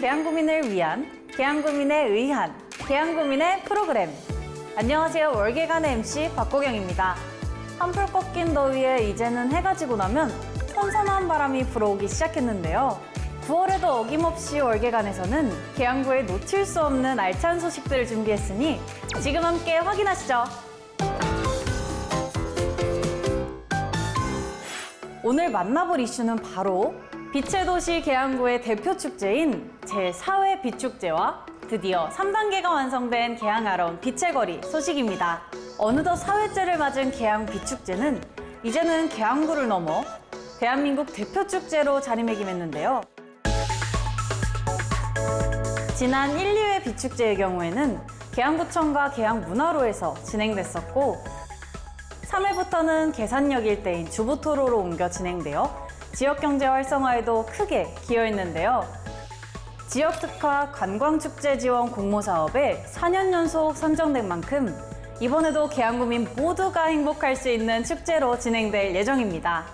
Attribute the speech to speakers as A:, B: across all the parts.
A: 계양구민을 위한 계양구민에 의한 계양구민의 프로그램. 안녕하세요. 월계관의 MC 박고경입니다. 한풀 꺾인 더위에 이제는 해가 지고 나면 선선한 바람이 불어오기 시작했는데요. 9월에도 어김없이 월계관에서는 계양구에 놓칠 수 없는 알찬 소식들을 준비했으니 지금 함께 확인하시죠. 오늘 만나볼 이슈는 바로 빛의 도시 계양구의 대표 축제인 제4회 빛축제와 드디어 3단계가 완성된 계양 아라운 빛의 거리 소식입니다. 어느덧 4회째를 맞은 계양 빛축제는 이제는 계양구를 넘어 대한민국 대표 축제로 자리매김했는데요. 지난 1, 2회 빛축제의 경우에는 계양구청과 계양문화로에서 진행됐었고 3회부터는 계산역 일대인 주부토로로 옮겨 진행되어 지역 경제 활성화에도 크게 기여했는데요. 지역 특화 관광축제 지원 공모 사업에 4년 연속 선정된 만큼 이번에도 계양구민 모두가 행복할 수 있는 축제로 진행될 예정입니다.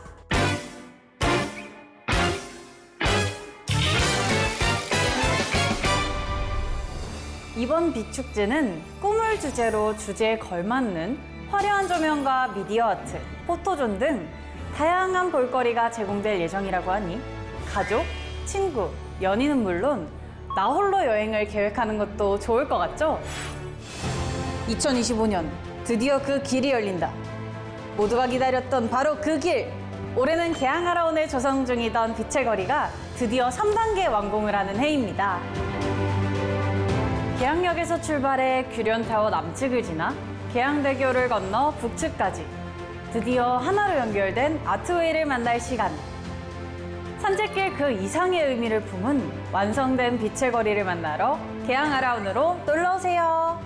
A: 이번 빛축제는 꿈을 주제로 주제에 걸맞는 화려한 조명과 미디어 아트, 포토존 등 다양한 볼거리가 제공될 예정이라고 하니 가족, 친구, 연인은 물론 나 홀로 여행을 계획하는 것도 좋을 것 같죠? 2025년 드디어 그 길이 열린다. 모두가 기다렸던 바로 그 길! 올해는 개항하라온을 조성 중이던 빛의 거리가 드디어 3단계 완공을 하는 해입니다. 계양역에서 출발해 규련타워 남측을 지나 계양대교를 건너 북측까지 드디어 하나로 연결된 아트웨이를 만날 시간. 산책길 그 이상의 의미를 품은 완성된 빛의 거리를 만나러 계양 아라운으로 놀러 오세요.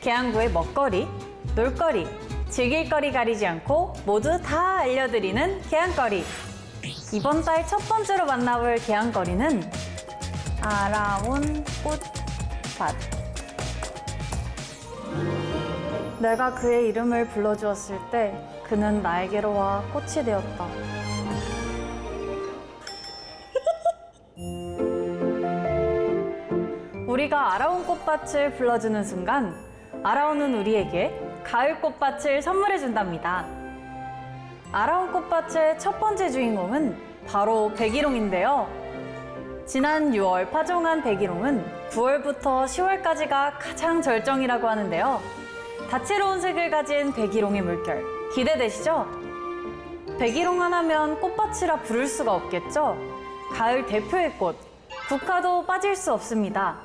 A: 계양구의 먹거리, 놀거리, 즐길거리 가리지 않고 모두 다 알려드리는 계양거리. 이번 달 첫 번째로 만나볼 계양거리는 아라온 꽃밭. 내가 그의 이름을 불러주었을 때 그는 나에게로 와 꽃이 되었다. 우리가 아라온 꽃밭을 불러주는 순간 아라온은 우리에게 가을 꽃밭을 선물해 준답니다. 아라온 꽃밭의 첫 번째 주인공은 바로 백일홍인데요. 지난 6월 파종한 백일홍은 9월부터 10월까지가 가장 절정이라고 하는데요. 다채로운 색을 가진 백일홍의 물결 기대되시죠? 백일홍 하나면 꽃밭이라 부를 수가 없겠죠? 가을 대표의 꽃, 국화도 빠질 수 없습니다.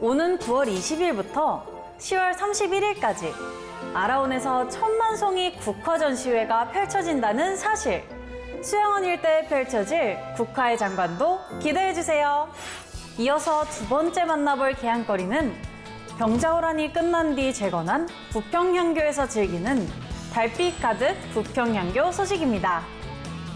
A: 오는 9월 20일부터 10월 31일까지 아라온에서 천만 송이 국화 전시회가 펼쳐진다는 사실. 수영원 일대에 펼쳐질 국화의 장관도 기대해 주세요. 이어서 두 번째 만나볼 계양거리는 병자호란이 끝난 뒤 재건한 부평향교에서 즐기는 달빛 가득 부평향교 소식입니다.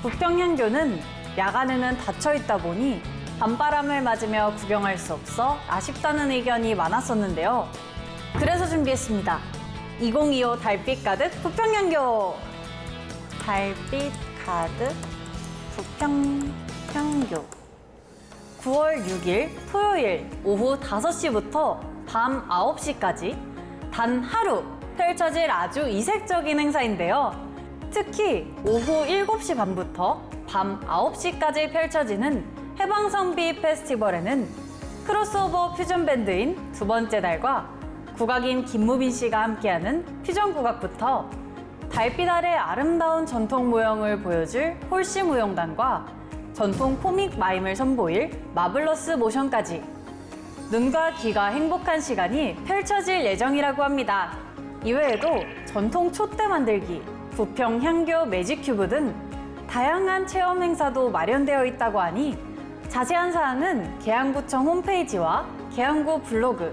A: 부평향교는 야간에는 닫혀 있다 보니 밤바람을 맞으며 구경할 수 없어 아쉽다는 의견이 많았었는데요. 그래서 준비했습니다. 2025 달빛 가득 부평향교. 달빛 가득 부평향교. 9월 6일 토요일 오후 5시부터 밤 9시까지 단 하루 펼쳐질 아주 이색적인 행사인데요. 특히 오후 7시 반부터 밤 9시까지 펼쳐지는 해방선비 페스티벌에는 크로스오버 퓨전 밴드인 두 번째 달과 국악인 김무빈 씨가 함께하는 퓨전 국악부터 달빛 아래 아름다운 전통 모형을 보여줄 홀씨 무용단과 전통 코믹 마임을 선보일 마블러스 모션까지 눈과 귀가 행복한 시간이 펼쳐질 예정이라고 합니다. 이외에도 전통 촛대 만들기, 부평 향교 매직 큐브 등 다양한 체험 행사도 마련되어 있다고 하니 자세한 사항은 계양구청 홈페이지와 계양구 블로그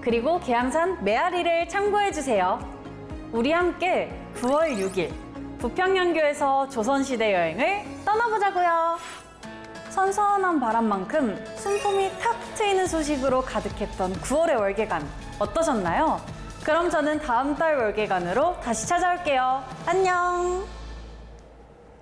A: 그리고 계양산 메아리를 참고해 주세요. 우리 함께 9월 6일 부평향교에서 조선시대 여행을 떠나보자고요. 선선한 바람만큼 숨통이 탁 트이는 소식으로 가득했던 9월의 월계관 어떠셨나요? 그럼 저는 다음 달 월계관으로 다시 찾아올게요. 안녕!